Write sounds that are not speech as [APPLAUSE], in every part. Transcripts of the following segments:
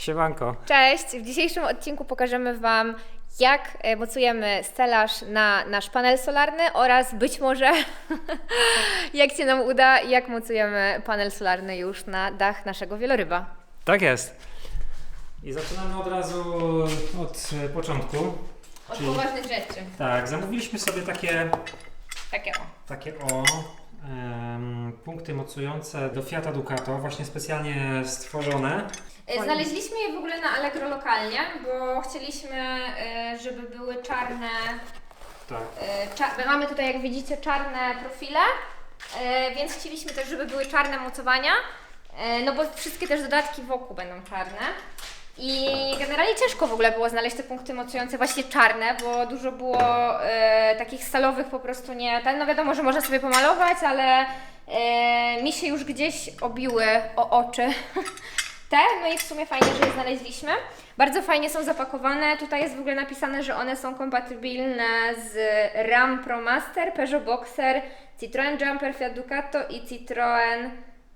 Siemanko. Cześć! W dzisiejszym odcinku pokażemy Wam, jak mocujemy stelaż na nasz panel solarny oraz być może, [LAUGHS] jak się nam uda, jak mocujemy panel solarny już na dach naszego wieloryba. Tak jest. I zaczynamy od razu od e, początku. Od Czyli- poważnych rzeczy. Tak, zamówiliśmy sobie takie, Takie o. takie o punkty mocujące do Fiata Ducato, właśnie specjalnie stworzone. E, Znaleźliśmy je w ogóle na Allegro lokalnie, bo chcieliśmy, e, żeby były czarne Tak. E, mamy tutaj, jak widzicie, czarne profile, więc chcieliśmy też, żeby były czarne mocowania, no bo wszystkie też dodatki wokół będą czarne. I generalnie ciężko w ogóle było znaleźć te punkty mocujące właśnie czarne, bo dużo było e, takich stalowych po prostu nie. Ten, no wiadomo, że można sobie pomalować, ale e, mi się już gdzieś obiły o oczy [LAUGHS] te, no i w sumie fajnie, że je znaleźliśmy. Bardzo fajnie są zapakowane. Tutaj jest w ogóle napisane, że one są kompatybilne z Ram Pro Master, Peugeot Boxer, Citroen Jumper, Fiat Ducato i Citroen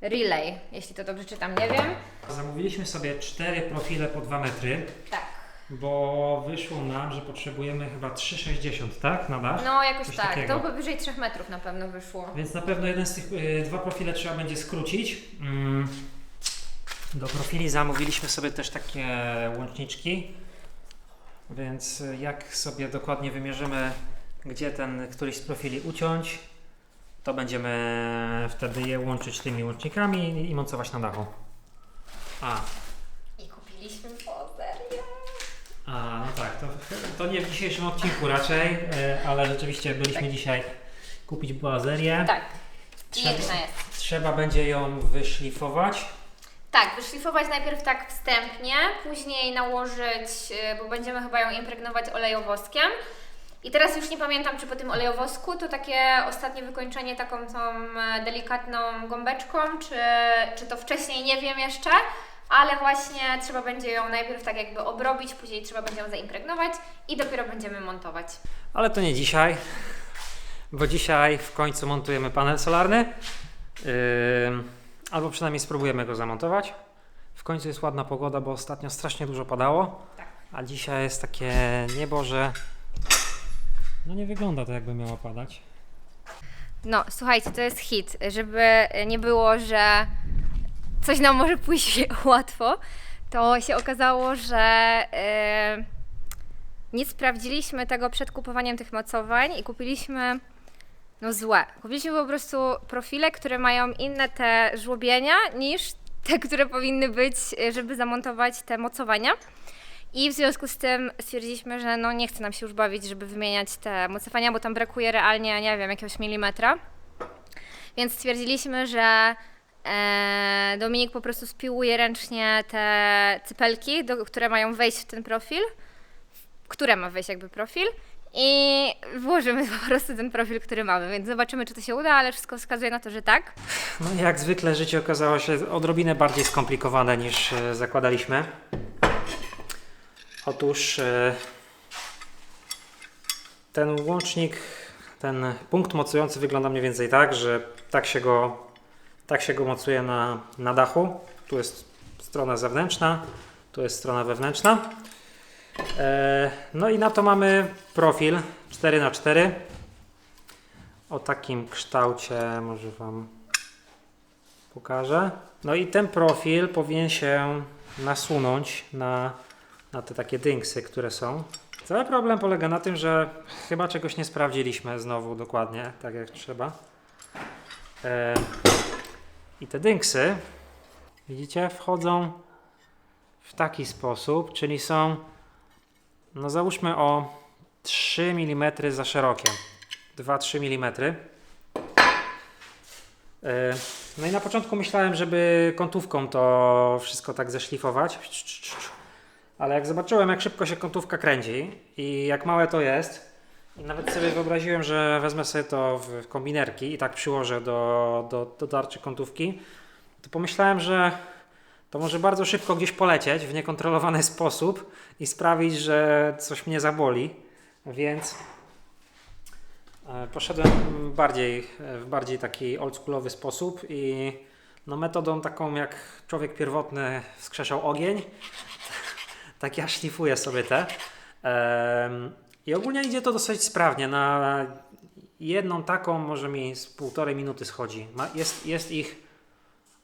Relay, jeśli to dobrze czytam, nie wiem. Zamówiliśmy sobie cztery profile po 2 metry, Tak. bo wyszło nam, że potrzebujemy chyba 3,60, tak? Na dach? No jakoś Coś tak, takiego. to powyżej 3 metrów na pewno wyszło. Więc na pewno jeden z tych y, dwa profile trzeba będzie skrócić. Mm. Do profili zamówiliśmy sobie też takie łączniczki. Więc y, jak sobie dokładnie wymierzymy, gdzie ten któryś z profili uciąć, to będziemy wtedy je łączyć tymi łącznikami i- mocować na dachu. A, I kupiliśmy pozerię. a no tak, to, to nie w dzisiejszym odcinku raczej, y, ale rzeczywiście byliśmy Tak. dzisiaj kupić boazerię. Tak. Trzeba- jest. Trzeba będzie ją wyszlifować. Tak, wyszlifować najpierw tak wstępnie, później nałożyć, y, bo będziemy chyba ją impregnować olejowoskiem. I teraz już nie pamiętam, czy po tym olejowosku to takie ostatnie wykończenie taką tą e, delikatną gąbeczką, czy, czy to wcześniej, nie wiem jeszcze, ale właśnie trzeba będzie ją najpierw tak jakby obrobić, później trzeba będzie ją zaimpregnować i dopiero będziemy montować. Ale to nie dzisiaj, bo dzisiaj w końcu montujemy panel solarny. Ym, albo przynajmniej spróbujemy go zamontować. W końcu jest ładna pogoda, bo ostatnio strasznie dużo padało. Tak. A dzisiaj jest takie niebo, że no nie wygląda to jakby miało padać. No, słuchajcie, to jest hit, żeby nie było, że coś nam może pójść [LAUGHS] łatwo, to się okazało, że e, nie sprawdziliśmy tego przed kupowaniem tych mocowań i kupiliśmy no złe. Kupiliśmy po prostu profile, które mają inne te żłobienia niż te, które powinny być, e, żeby zamontować te mocowania. I w związku z tym stwierdziliśmy, że no nie chce nam się już bawić, żeby wymieniać te mocowania, bo tam brakuje realnie, nie wiem, jakiegoś milimetra. Więc stwierdziliśmy, że e, Dominik po prostu spiłuje ręcznie te cypelki, do, które mają wejść w ten profil, które ma wejść jakby profil i włożymy [LAUGHS] po prostu ten profil, który mamy, więc zobaczymy, czy to się uda, ale wszystko wskazuje na to, że tak. No jak zwykle życie okazało się odrobinę bardziej skomplikowane niż e, zakładaliśmy. Otóż e, ten łącznik, ten punkt mocujący wygląda mniej więcej tak, że tak się go, tak się go mocuje na, na dachu. Tu jest strona zewnętrzna, tu jest strona wewnętrzna. E, No i na to mamy profil 4x4 o takim kształcie, może Wam pokażę. No i ten profil powinien się nasunąć na, na te takie dynksy, które są. Cały problem polega na tym, że chyba czegoś nie sprawdziliśmy znowu dokładnie, tak jak trzeba. E, I te dynksy, widzicie, wchodzą w taki sposób, czyli są, no załóżmy o 3 mm za szerokie. 2-3 mm. E, No i na początku myślałem, żeby kątówką to wszystko tak zeszlifować. Ale jak zobaczyłem, jak szybko się kątówka kręci i jak małe to jest, i nawet sobie wyobraziłem, że wezmę sobie to w kombinerki i tak przyłożę do, do, do tarczy kątówki, to pomyślałem, że to może bardzo szybko gdzieś polecieć w niekontrolowany [LAUGHS] sposób i sprawić, że coś mnie zaboli. Więc E, Poszedłem bardziej, e, w bardziej taki oldschoolowy sposób i no metodą taką jak człowiek pierwotny wskrzeszał ogień, tak ja szlifuję sobie te. I ogólnie idzie to dosyć sprawnie. Na jedną taką może mi z półtorej minuty schodzi. Jest, jest ich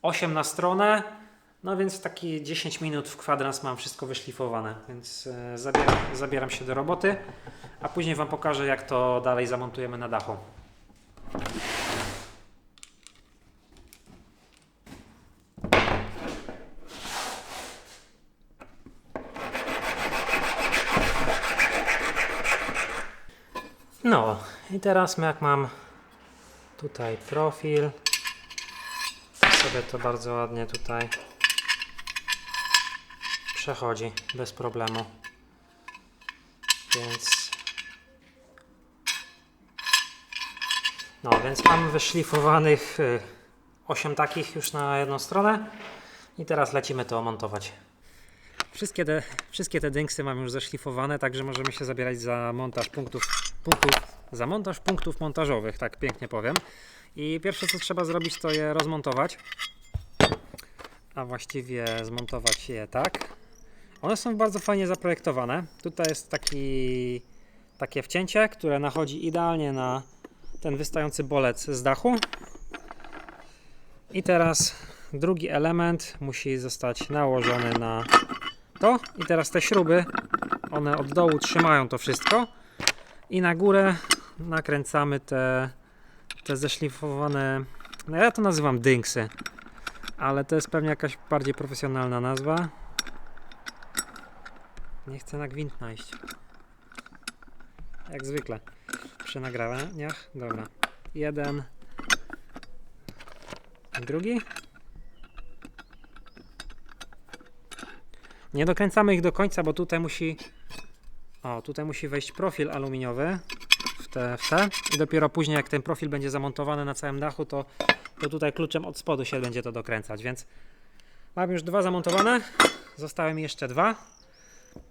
8 na stronę, no więc takie 10 minut w kwadrans mam wszystko wyszlifowane, więc e, zabieram, zabieram się do roboty, a później Wam pokażę jak to dalej zamontujemy na dachu. No i teraz jak mam tutaj profil, sobie to bardzo ładnie tutaj przechodzi bez problemu. Więc no, więc mam wyszlifowanych 8 takich już na jedną stronę i teraz lecimy to montować. Wszystkie te, wszystkie te dynksy mam już zeszlifowane, także możemy się zabierać za montaż punktów, punktów, za montaż punktów montażowych, tak pięknie powiem. I pierwsze co trzeba zrobić to je rozmontować, a właściwie zmontować je tak. One są bardzo fajnie zaprojektowane. Tutaj jest taki, takie wcięcie, które nachodzi idealnie na ten wystający bolec z dachu. I teraz drugi element musi zostać nałożony na to. I teraz te śruby, one od dołu trzymają to wszystko. I na górę nakręcamy te, te zeszlifowane, no ja to nazywam dynksy, ale to jest pewnie jakaś bardziej profesjonalna nazwa. Nie chcę na gwint najść. Jak zwykle. Przy nagraniach. Dobra. Jeden. Drugi. Nie dokręcamy ich do końca, bo tutaj musi. O, tutaj musi wejść profil aluminiowy w te, w te. I dopiero później, jak ten profil będzie zamontowany na całym dachu, to, to tutaj kluczem od spodu się będzie to dokręcać. Więc mam już dwa zamontowane. Zostały mi jeszcze dwa.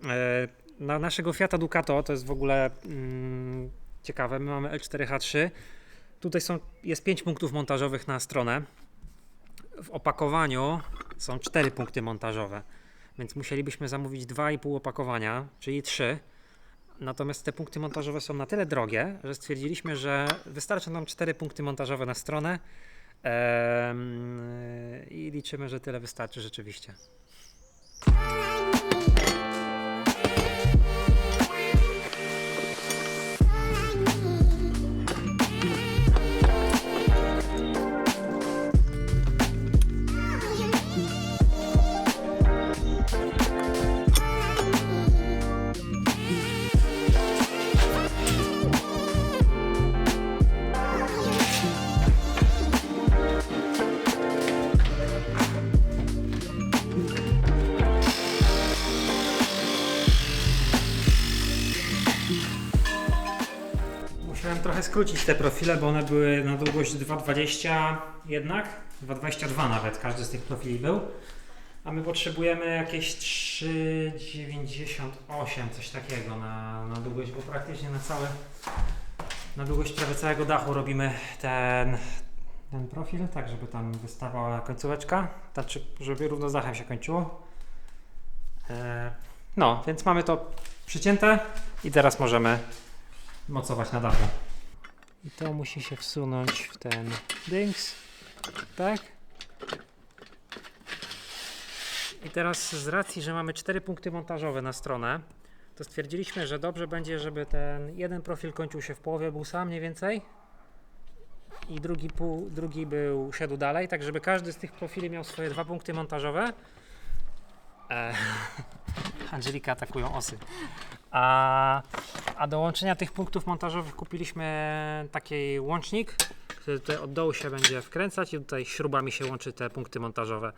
E, Na naszego Fiata Ducato to jest w ogóle mm, ciekawe. My mamy L4H3. Tutaj są, jest 5 punktów montażowych na stronę. W opakowaniu są 4 punkty montażowe, więc musielibyśmy zamówić 2,5 opakowania, czyli 3. Natomiast te punkty montażowe są na tyle drogie, że stwierdziliśmy, że wystarczą nam 4 punkty montażowe na stronę i liczymy, że tyle wystarczy rzeczywiście. Skrócić te profile, bo one były na długość 2,20 jednak, 2,22 nawet, każdy z tych profili był. A my potrzebujemy jakieś 3,98, coś takiego na, na długość, bo praktycznie na całe, na długość prawie całego dachu robimy ten, ten profil, tak żeby tam wystawała końcóweczka, znaczy żeby równo z dachem się kończyło. E, No, więc mamy to przycięte i teraz możemy mocować na dachu. I to musi się wsunąć w ten dings. Tak? I teraz z racji, że mamy cztery punkty montażowe na stronę, to stwierdziliśmy, że dobrze będzie, żeby ten jeden profil kończył się w połowie busa mniej więcej i drugi, pół, drugi był szedł dalej, tak żeby każdy z tych profili miał swoje dwa punkty montażowe. E, [LAUGHS] Angelika atakują osy. A, a do łączenia tych punktów montażowych kupiliśmy taki łącznik, który tutaj od dołu się będzie wkręcać i tutaj śrubami się łączy te punkty montażowe.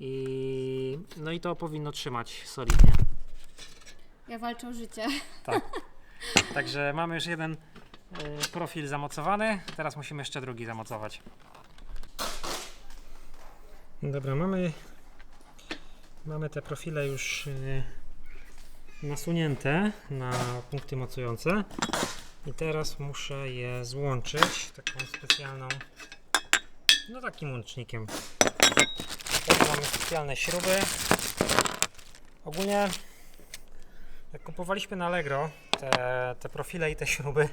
I, no i to powinno trzymać solidnie. Ja walczę o życie. Tak. [LAUGHS] Także mamy już jeden y, profil zamocowany, teraz musimy jeszcze drugi zamocować. Dobra, mamy, mamy te profile już y, nasunięte na punkty mocujące i teraz muszę je złączyć taką specjalną, no takim łącznikiem. Tutaj mamy specjalne śruby. Ogólnie Jak kupowaliśmy na Allegro te, te profile i te śruby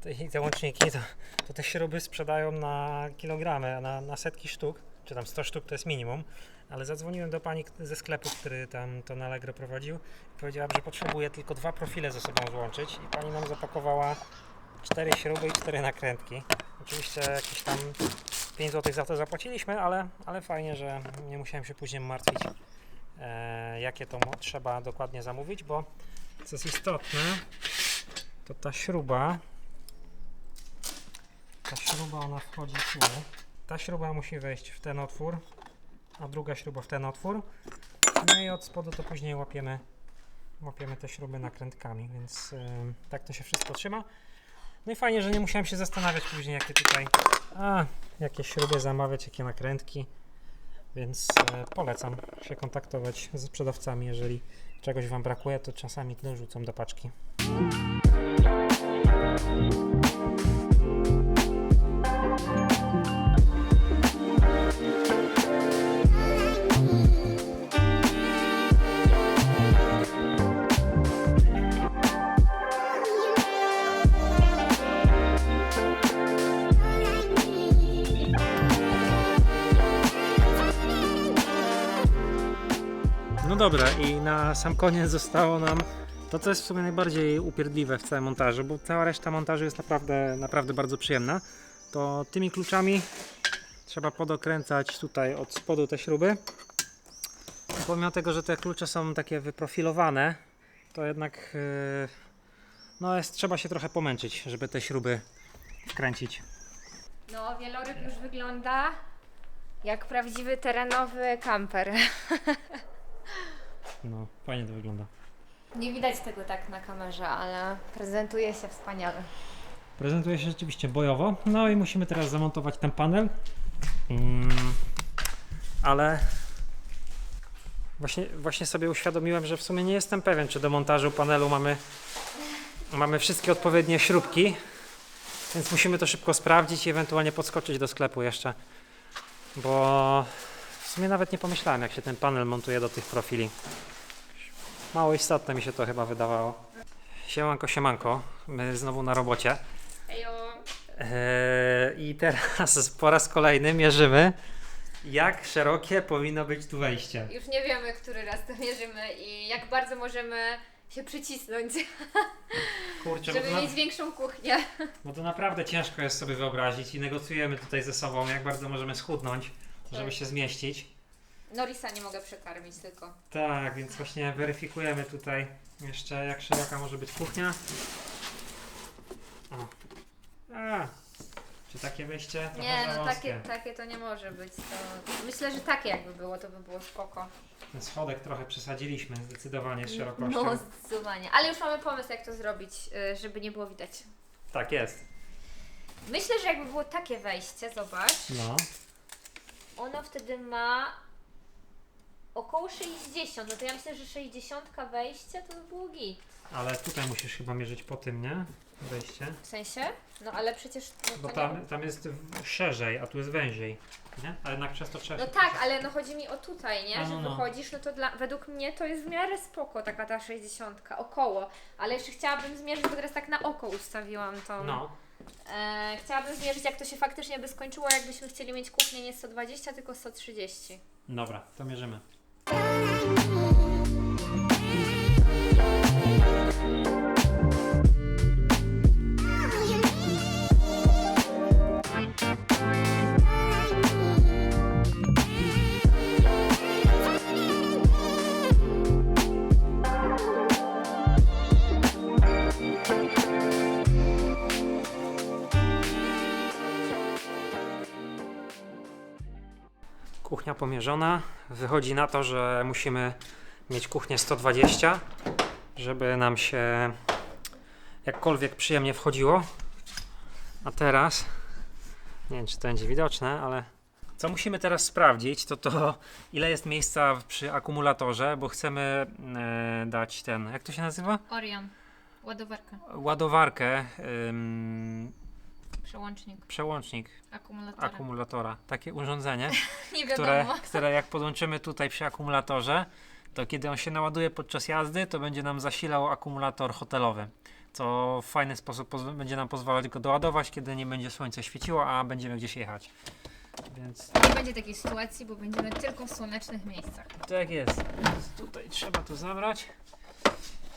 te, i te łączniki, to, to te śruby sprzedają na kilogramy, na, na setki sztuk, czy tam 100 sztuk to jest minimum. Ale zadzwoniłem do pani ze sklepu, który tam to na Allegro prowadził i powiedziałam, że potrzebuję tylko dwa profile ze sobą złączyć i pani nam zapakowała cztery śruby i cztery nakrętki. Oczywiście jakieś tam 5 zł za to zapłaciliśmy, ale, ale fajnie, że nie musiałem się później martwić, e, jakie to trzeba dokładnie zamówić, bo co jest istotne, to ta śruba, ta śruba ona wchodzi tu. Ta śruba musi wejść w ten otwór, a druga śruba w ten otwór. No i od spodu to później łapiemy, łapiemy te śruby nakrętkami, więc em, tak to się wszystko trzyma. No i fajnie, że nie musiałem się zastanawiać później, jakie tutaj, a, jakie śruby zamawiać, jakie nakrętki. Więc e, polecam się kontaktować z sprzedawcami, jeżeli czegoś Wam brakuje, to czasami dorzucą do paczki. No dobra, i na sam koniec zostało nam to, co jest w sumie najbardziej upierdliwe w całym montażu, bo cała reszta montażu jest naprawdę, naprawdę bardzo przyjemna. To tymi kluczami trzeba podokręcać tutaj od spodu te śruby. Pomimo tego, że te klucze są takie wyprofilowane, to jednak yy, no jest, trzeba się trochę pomęczyć, żeby te śruby wkręcić. No, wieloryb już wygląda jak prawdziwy terenowy kamper. [LAUGHS] No, fajnie to wygląda. Nie widać tego tak na kamerze, ale prezentuje się wspaniale. Prezentuje się rzeczywiście bojowo. No i musimy teraz zamontować ten panel. Mm, ale właśnie, właśnie sobie uświadomiłem, że w sumie nie jestem pewien, czy do montażu panelu mamy, mamy wszystkie odpowiednie śrubki. Więc musimy to szybko sprawdzić i ewentualnie podskoczyć do sklepu jeszcze. Bo w sumie nawet nie pomyślałem, jak się ten panel montuje do tych profili. Mało istotne mi się to chyba wydawało. Siemanko, siemanko. My znowu na robocie. Ejo. Eee, I teraz [LAUGHS] po raz kolejny mierzymy, jak szerokie powinno być tu wejście. Już nie wiemy, który raz to mierzymy i jak bardzo możemy się przycisnąć, [LAUGHS] Kurczę, bo żeby to, na, mieć większą kuchnię. [LAUGHS] bo to naprawdę ciężko jest sobie wyobrazić i negocjujemy tutaj ze sobą, jak bardzo możemy schudnąć, żeby Tak. się zmieścić. Norisa nie mogę przekarmić tylko. Tak, więc właśnie weryfikujemy tutaj jeszcze, jak szeroka może być kuchnia. O. A, czy takie wejście? Trochę Nie, za no wąskie. takie, takie to nie może być. To... Myślę, że takie jakby było, to by było spoko. Ten schodek trochę przesadziliśmy zdecydowanie z szerokością. No, zdecydowanie. Ale już mamy pomysł, jak to zrobić, y, żeby nie było widać. Tak jest. Myślę, że jakby było takie wejście, zobacz, No. ono wtedy ma około 60. No to ja myślę, że 60 wejścia to by było git. Ale tutaj musisz chyba mierzyć po tym, nie? Wejście. W sensie? No ale przecież. No, Bo to tam, nie... tam jest w- szerzej, a tu jest węziej. Nie? Ale jednak przez to trzeba. no tak, ale no chodzi mi o tutaj, nie? A, że no, no. wychodzisz, no to dla, według mnie to jest w miarę spoko, taka ta 60, około. Ale jeszcze chciałabym zmierzyć, bo teraz tak na oko ustawiłam tą. No. E, chciałabym zmierzyć, jak to się faktycznie by skończyło, jakbyśmy chcieli mieć kuchnię nie 120, tylko 130. Dobra, to mierzymy. Girl, I need Kuchnia pomierzona. Wychodzi na to, że musimy mieć kuchnię 120, żeby nam się jakkolwiek przyjemnie wchodziło. A teraz, nie wiem czy to będzie widoczne, ale co musimy teraz sprawdzić, to to ile jest miejsca przy akumulatorze, bo chcemy e, dać ten, jak to się nazywa? Orion, ładowarka, Ładowarkę, ym, przełącznik, przełącznik akumulatora. akumulatora, takie urządzenie. [LAUGHS] nie które, które jak podłączymy tutaj przy akumulatorze, to kiedy on się naładuje podczas jazdy, to będzie nam zasilał akumulator hotelowy, co w fajny sposób będzie nam pozwalać go doładować, kiedy nie będzie słońce świeciło, a będziemy gdzieś jechać. Więc Nie będzie takiej sytuacji, bo będziemy tylko w słonecznych miejscach. tak jest. Więc tutaj trzeba to zabrać.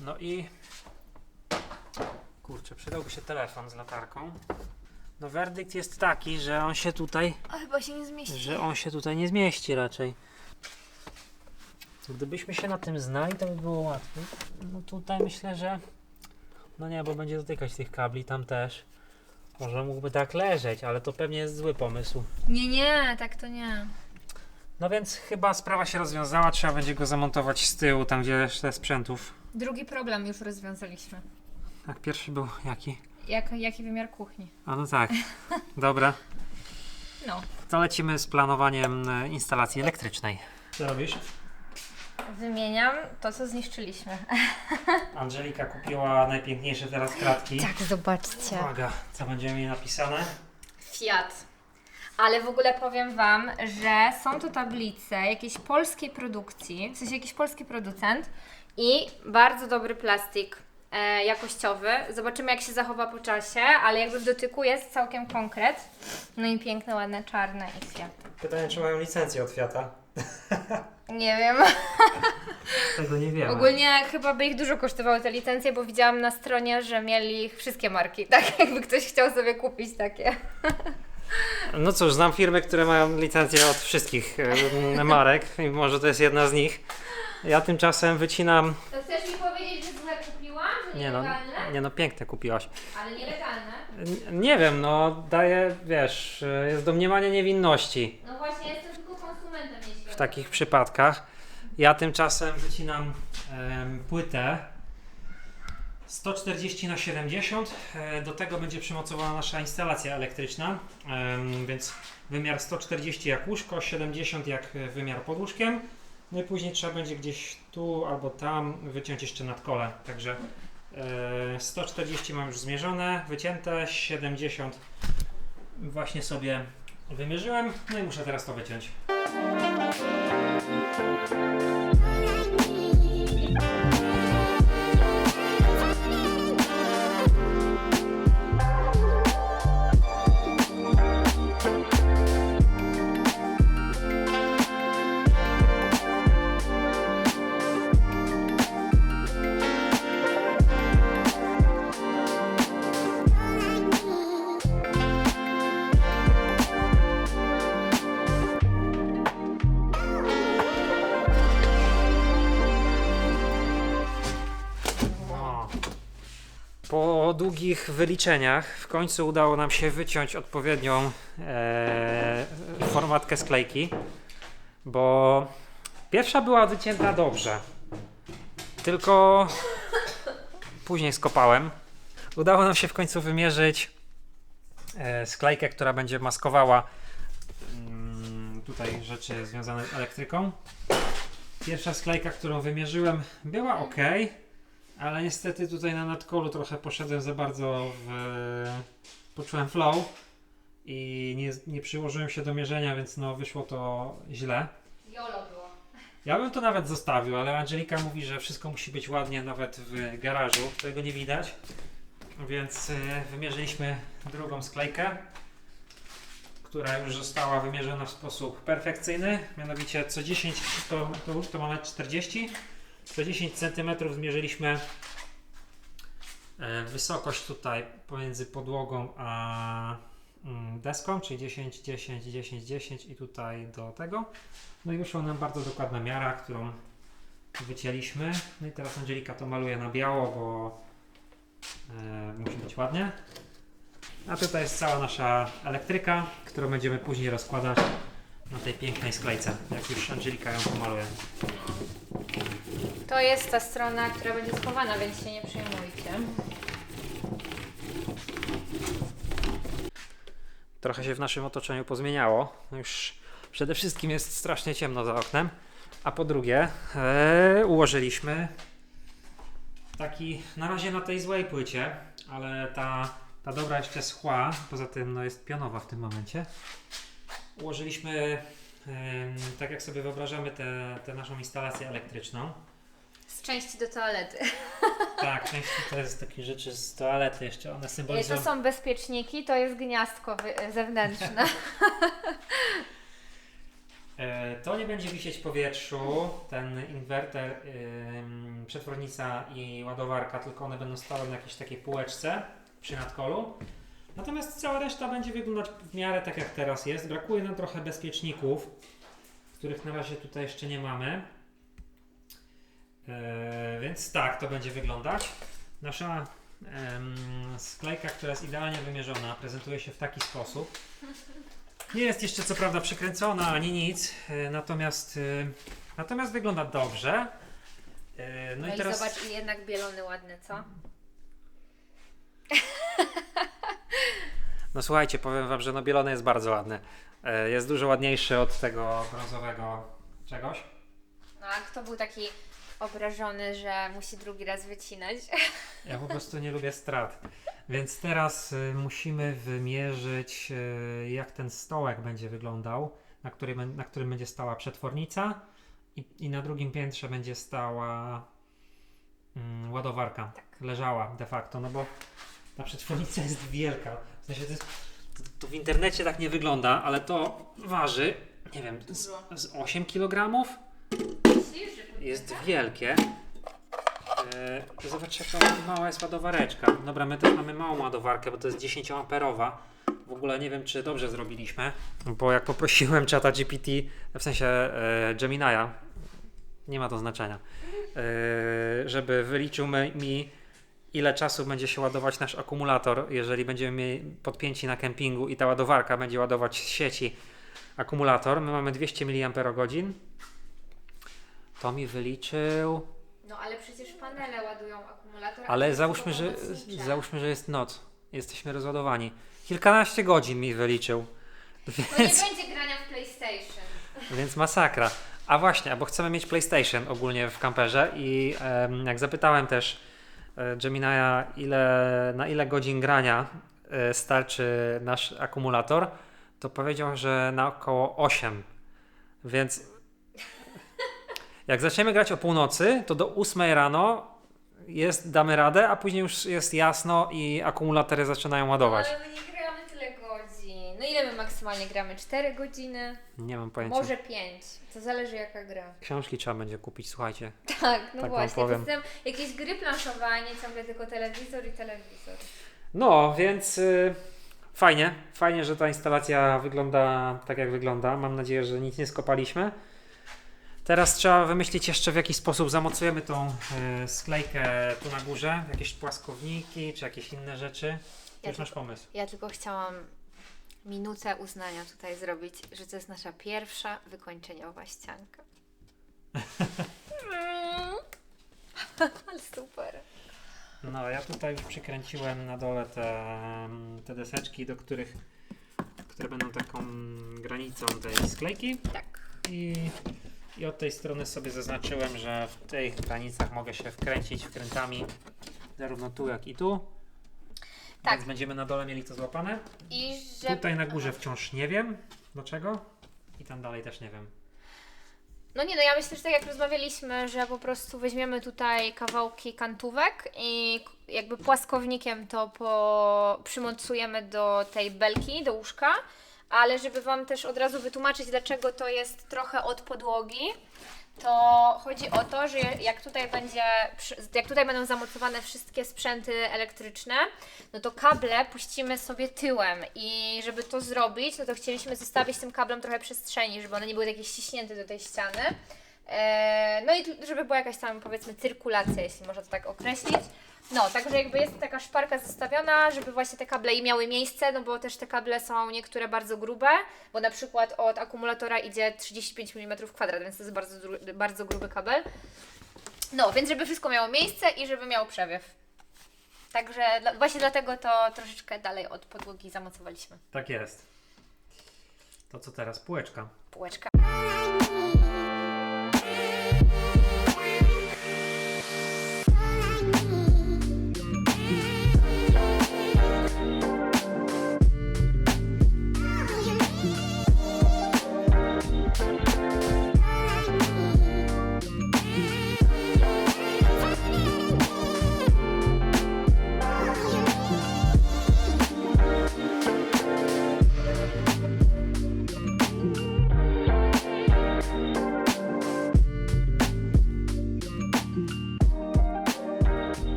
No i kurczę, przydałby się telefon z latarką. No werdykt jest taki, że on się tutaj A chyba się nie zmieści. że on się tutaj nie zmieści raczej. Gdybyśmy się na tym znali, to by było łatwiej. No tutaj myślę, że no nie, bo będzie dotykać tych kabli tam też. Może mógłby tak leżeć, ale to pewnie jest zły pomysł. Nie, nie, tak to nie. No więc chyba sprawa się rozwiązała, trzeba będzie go zamontować z tyłu, tam gdzie resztę sprzętów. Drugi problem już rozwiązaliśmy. Tak, pierwszy był jaki? Jak, jaki wymiar kuchni? A no tak, dobra. No. To lecimy z planowaniem e, instalacji elektrycznej. Co robisz? Wymieniam to, co zniszczyliśmy. [LAUGHS] Angelika kupiła najpiękniejsze teraz kratki. Tak, zobaczcie. Uwaga, co będzie mi napisane? Fiat. Ale w ogóle powiem Wam, że są to tablice jakiejś polskiej produkcji, w sensie jakiś polski producent i bardzo dobry plastik e, jakościowy. Zobaczymy jak się zachowa po czasie, ale jakby w dotyku jest całkiem konkret. No i piękne, ładne, czarne i Fiat. Pytanie, czy mają licencję od Fiata? [LAUGHS] Nie wiem. [LAUGHS] Tego nie wiemy. Ogólnie chyba by ich dużo kosztowały te licencje, bo widziałam na stronie, że mieli ich wszystkie marki. [LAUGHS] Tak jakby ktoś chciał sobie kupić takie. No cóż, znam firmy, które mają licencję od wszystkich marek i może to jest jedna z nich. Ja tymczasem wycinam... To chcesz mi powiedzieć, że złe kupiłam, że Nie no, nie no, piękne kupiłaś. Ale nielegalne. N- Nie wiem, no daje, wiesz, e, jest domniemanie niewinności No właśnie, jestem tylko konsumentem, jeśli w takich przypadkach. Ja tymczasem wycinam em, płytę 140 na 70. E, Do tego będzie przymocowana nasza instalacja elektryczna, em, więc wymiar 140 jak łóżko, 70 jak e, wymiar pod łóżkiem. No i później trzeba będzie gdzieś tu albo tam wyciąć jeszcze nadkole. Także 140 mam już zmierzone, wycięte, 70 właśnie sobie wymierzyłem. No i muszę teraz to wyciąć. Długich wyliczeniach w końcu udało nam się wyciąć odpowiednią e, formatkę sklejki, bo pierwsza była wycięta dobrze, tylko później skopałem. Udało nam się w końcu wymierzyć e, sklejkę, która będzie maskowała mm, tutaj rzeczy związane z elektryką. Pierwsza sklejka, którą wymierzyłem, była ok, ale niestety tutaj na nadkolu trochę poszedłem za bardzo w. Poczułem flow i nie, nie przyłożyłem się do mierzenia, więc no wyszło to źle. Jolo było. Ja bym to nawet zostawił, ale Angelika mówi, że wszystko musi być ładnie nawet w garażu. Tego nie widać. Więc y, wymierzyliśmy drugą sklejkę, która już została wymierzona w sposób perfekcyjny. Mianowicie co 10 to, to, to mamy 40. Co 10 cm zmierzyliśmy e, wysokość tutaj pomiędzy podłogą a mm, deską, czyli 10, 10, 10, 10 i tutaj do tego. No i wyszła nam bardzo dokładna miara, którą wycięliśmy. No i teraz Angelika to maluje na biało, bo e, musi być ładnie. A tutaj jest cała nasza elektryka, którą będziemy później rozkładać na tej pięknej sklejce, jak już Angelika ją pomaluje. To jest ta strona, która będzie schowana, więc się nie przejmujcie. Trochę się w naszym otoczeniu pozmieniało. No Już przede wszystkim jest strasznie ciemno za oknem, a po drugie e, ułożyliśmy taki na razie na tej złej płycie, ale ta, ta dobra jeszcze schła, poza tym no, jest pionowa w tym momencie. Ułożyliśmy tak jak sobie wyobrażamy tę naszą instalację elektryczną. Z części do toalety. [LAUGHS] Tak, część to jest takie rzeczy z toalety jeszcze, one To symbolizują... są bezpieczniki, to jest gniazdko wy- zewnętrzne. [LAUGHS] E, To nie będzie wisieć w powietrzu, ten inwerter, przetwornica i ładowarka, tylko one będą stały na jakiejś takiej półeczce przy nadkolu. Natomiast cała reszta będzie wyglądać w miarę tak jak teraz jest. Brakuje nam trochę bezpieczników, których na razie tutaj jeszcze nie mamy. E, więc tak to będzie wyglądać. Nasza sklejka, która jest idealnie wymierzona, prezentuje się w taki sposób. Nie jest jeszcze co prawda przykręcona ani nic, e, natomiast, e, natomiast wygląda dobrze. No No i i teraz zobacz, i jednak bielony ładny, co? [LAUGHS] No słuchajcie, powiem wam, że no bielony jest bardzo ładny. Jest dużo ładniejszy od tego brązowego czegoś. No a kto był taki obrażony, że musi drugi raz wycinać? Ja po prostu nie lubię strat. Więc teraz y, musimy wymierzyć, y, jak ten stołek będzie wyglądał, na którym, na którym będzie stała przetwornica i, i na drugim piętrze będzie stała mm, ładowarka. Leżała de facto, no bo ta przetwornica jest wielka. W sensie to, jest, to, to w internecie tak nie wygląda, ale to waży, nie wiem, z, z 8 kg. Jest wielkie. E, Zobacz jaka mała jest ładowareczka. Dobra, my też mamy małą ładowarkę, bo to jest 10 amperowa. W ogóle nie wiem, czy dobrze zrobiliśmy, bo jak poprosiłem czata GPT, w sensie e, Gemini'a, nie ma to znaczenia, e, żeby wyliczył mi- ile czasu będzie się ładować nasz akumulator, jeżeli będziemy podpięci na kempingu i ta ładowarka będzie ładować z sieci akumulator. My mamy 200 mAh. To mi wyliczył. No ale przecież panele ładują akumulator. a Ale to załóżmy, są że, pomocnicze. załóżmy, że jest noc. Jesteśmy rozładowani. Kilkanaście godzin mi wyliczył. To nie Więc, będzie grania w PlayStation. więc masakra. A właśnie, bo chcemy mieć PlayStation ogólnie w kamperze i em, jak zapytałem też e, Gemini'a, ile, na ile godzin grania e, starczy nasz akumulator, to powiedział, że na około 8. Więc jak zaczniemy grać o północy, to do 8 rano jest, damy radę, a później już jest jasno i akumulatory zaczynają ładować. Ale my nie gramy tyle godzin. No ile my maksymalnie gramy? 4 godziny? Nie mam pojęcia. Może 5. To zależy jaka gra. Książki trzeba będzie kupić, słuchajcie. Tak, no wam właśnie. powiem. Są jakieś gry planszowe, a nie ciągle tylko telewizor i telewizor. No, więc y, fajnie. Fajnie, że ta instalacja wygląda tak, jak wygląda. Mam nadzieję, że nic nie skopaliśmy. Teraz trzeba wymyślić jeszcze, w jaki sposób zamocujemy tą y, sklejkę tu na górze. Jakieś płaskowniki, czy jakieś inne rzeczy. Ja Już masz pomysł. Ja tylko chciałam minutę uznania tutaj zrobić, że to jest nasza pierwsza wykończeniowa ścianka. [LAUGHS] Ale super. No, ja tutaj już przykręciłem na dole te, te deseczki, do których, które będą taką granicą tej sklejki. Tak. I, I od tej strony sobie zaznaczyłem, że w tych granicach mogę się wkręcić wkrętami zarówno tu, jak i tu. Tak. Więc będziemy na dole mieli to złapane. I że... Tutaj na górze wciąż nie wiem dlaczego. I tam dalej też nie wiem. No nie, no ja myślę, że tak jak rozmawialiśmy, że po prostu weźmiemy tutaj kawałki kantówek i jakby płaskownikiem to po... przymocujemy do tej belki, do łóżka, ale żeby Wam też od razu wytłumaczyć, dlaczego to jest trochę od podłogi, to chodzi o to, że jak tutaj będzie, jak tutaj będą zamocowane wszystkie sprzęty elektryczne, no to kable puścimy sobie tyłem i żeby to zrobić, no to chcieliśmy zostawić tym kablom trochę przestrzeni, żeby one nie były takie ściśnięte do tej ściany. Eee, no i żeby była jakaś tam powiedzmy cyrkulacja, jeśli można to tak określić. No, także jakby jest taka szparka zostawiona, żeby właśnie te kable i miały miejsce, no bo też te kable są niektóre bardzo grube, bo na przykład od akumulatora idzie 35 mm kwadrat, więc to jest bardzo, bardzo gruby kabel. No, więc żeby wszystko miało miejsce i żeby miało przewiew. Także właśnie dlatego to troszeczkę dalej od podłogi zamocowaliśmy. Tak jest. To co teraz? Półeczka. Półeczka.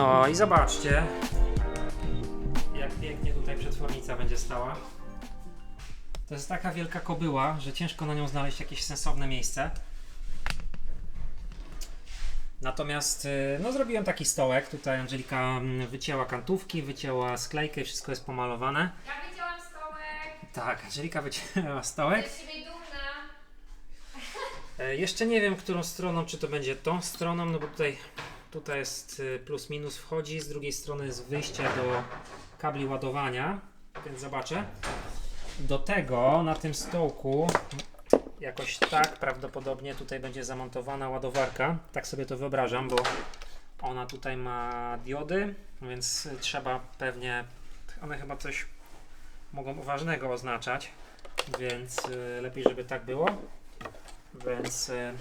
No i zobaczcie, jak pięknie tutaj przetwornica będzie stała. To jest taka wielka kobyła, że ciężko na nią znaleźć jakieś sensowne miejsce. Natomiast y, no, zrobiłem taki stołek. Tutaj Angelika mm, wycięła kantówki, wycięła sklejkę i wszystko jest pomalowane. Ja widziałam stołek, Tak, Angelika wycięła stołek. siebie dumna. E, Jeszcze nie wiem, którą stroną, czy to będzie tą stroną, no bo tutaj, tutaj jest y, plus minus wchodzi, z drugiej strony jest wyjście do kabli ładowania, więc zobaczę. Do tego na tym stołku jakoś tak prawdopodobnie tutaj będzie zamontowana ładowarka. Tak sobie to wyobrażam, bo ona tutaj ma diody, więc trzeba pewnie, one chyba coś mogą ważnego oznaczać, więc y, lepiej, żeby tak było. Więc y,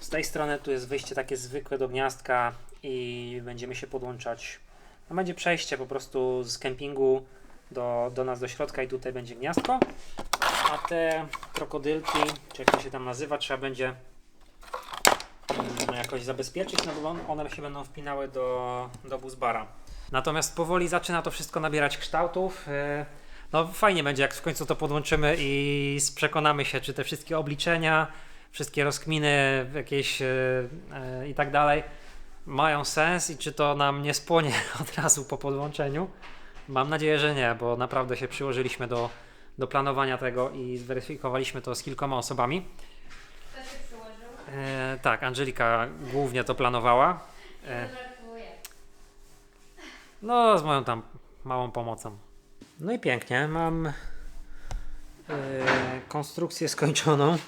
z tej strony tu jest wyjście takie zwykłe do gniazdka i będziemy się podłączać. No będzie przejście po prostu z kempingu do, do nas do środka i tutaj będzie gniazdko. A te krokodylki, czy jak to się tam nazywa, trzeba będzie mm, jakoś zabezpieczyć, no bo on- one się będą wpinały do, do buzbara. Natomiast powoli zaczyna to wszystko nabierać kształtów. y, no fajnie będzie, jak w końcu to podłączymy i przekonamy się, czy te wszystkie obliczenia, wszystkie rozkminy jakieś e, e, i tak dalej mają sens i czy to nam nie spłonie [LAUGHS] od razu po podłączeniu. Mam nadzieję, że nie, bo naprawdę się przyłożyliśmy do, do planowania tego i zweryfikowaliśmy to z kilkoma osobami. Kto się przyłożył? E, tak, Angelika głównie to planowała. E. No, z moją tam małą pomocą. No i pięknie, mam e, konstrukcję skończoną,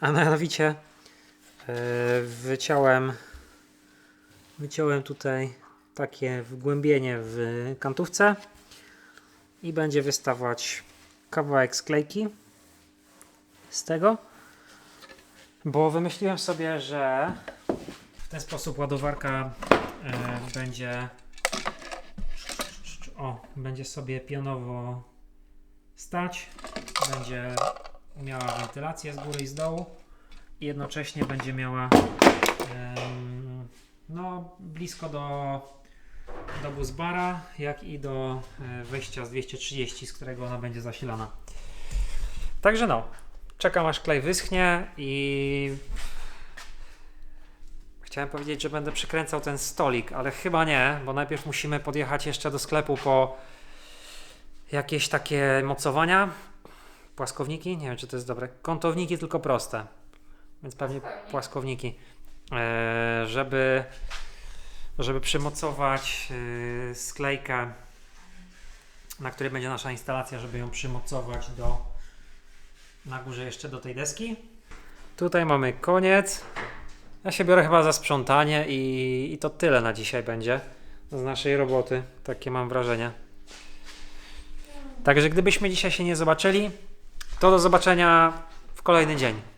a mianowicie e, wyciąłem, wyciąłem tutaj takie wgłębienie w kantówce i będzie wystawać kawałek sklejki z tego, bo wymyśliłem sobie, że w ten sposób ładowarka e, będzie o, będzie sobie pionowo stać, będzie miała wentylację z góry i z dołu i jednocześnie będzie miała em, no, blisko do, do buzbara, jak i do e, wejścia z 230, z którego ona będzie zasilana. Także no, czekam aż klej wyschnie i Chciałem powiedzieć, że będę przykręcał ten stolik, ale chyba nie, bo najpierw musimy podjechać jeszcze do sklepu po jakieś takie mocowania. Płaskowniki? Nie wiem, czy to jest dobre. Kątowniki, tylko proste. Więc pewnie płaskowniki. E, żeby, żeby przymocować e, sklejkę, na której będzie nasza instalacja, żeby ją przymocować do na górze jeszcze do tej deski. Tutaj mamy koniec. Ja się biorę chyba za sprzątanie i, i to tyle na dzisiaj będzie z naszej roboty. Takie mam wrażenie. Także gdybyśmy dzisiaj się nie zobaczyli, to do zobaczenia w kolejny dzień.